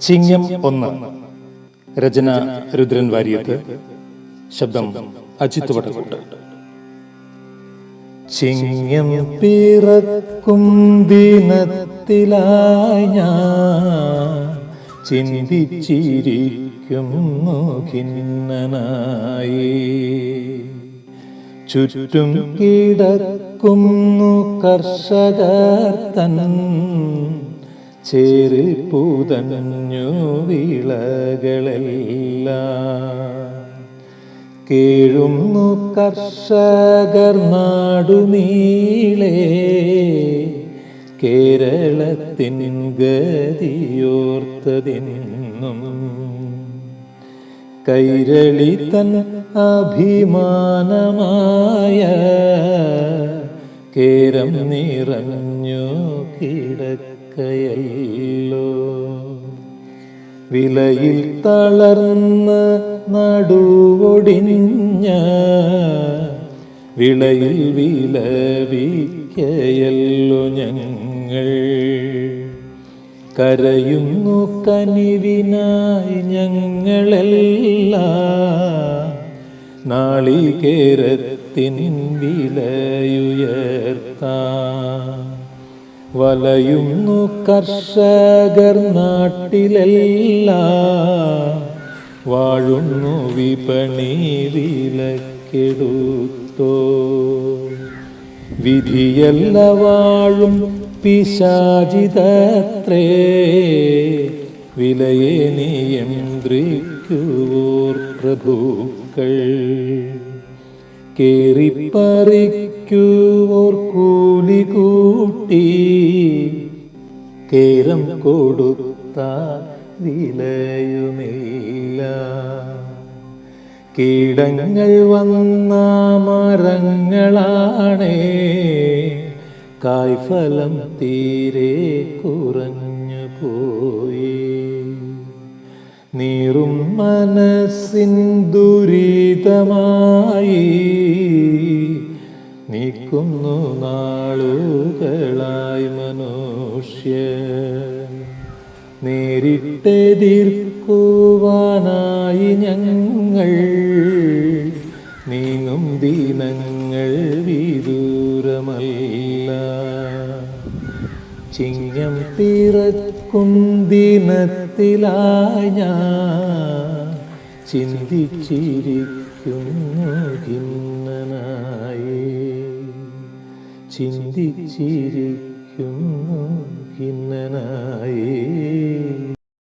ചിങ്ങം ഒന്ന്. രചന രുദ്രൻ വാര്യത്ത്. ശബ്ദം അജിത് വടക്കോട്ട്. ചിങ്ങം പിറക്കും ദിനത്തിലായ ചിന്തിച്ചിരിക്കുന്നു ഖിന്നനായി. ചുറ്റും കിടക്കുന്നു കർഷകർ തൻ ചേറിൽ പൂതഞ്ഞു വിളകളെല്ലാം. കേഴുന്നു കർഷകർ നാടുനീളേ കേരളത്തിൻ ഗതിയോർത്തതിന്നും. കൈരളി തൻ അഭിമാനമായ കേരം നിറഞ്ഞു കിടക്കയല്ലോ വിലയിൽ തളർന്ന് നടുവൊടിഞ്ഞ വിളയിൽ വിലവിക്കയല്ലോ ഞങ്ങൾ. കരയുന്നു കനിവിനായി ഞങ്ങളെല്ലാം. നാളികേരത്തിൻ വിലയുയർത്താം. വലയുന്നു കർഷകർ നാട്ടിലെല്ലാം. വാഴുന്നു വിപണി വിലക്കെടുത്തോ. വിധിയല്ല വാഴും പിശാചിതത്രേ. വിലയെ നിയന്ത്രിക്കുവോർ പ്രഭുക്കൾ. കേറിപ്പറിക്കുവോർ കൂലി കൂട്ടി കേരം കൊടുത്ത വിലയുമില്ല. കീടങ്ങൾ വന്ന മരങ്ങളാണേ. കായ്ഫലം തീരെ കുറഞ്ഞു പോയി നീറും മനസ്സിൻ ദുരിതമായി നീക്കുന്നു നാളുകളായി മനുഷ്യ. നേരിട്ടെതിർക്കുവാനായി ഞങ്ങൾ നീങ്ങും ദീനങ്ങൾ വിദൂരമല്ല ചിങ്ങം പിറക്കും ദിനത്തിലായ ചിന്തിച്ചിരിക്കുന്നു ഖിന്നനായി. ചിന്തിച്ചിരിക്കുന്നു ഖിന്നനായി.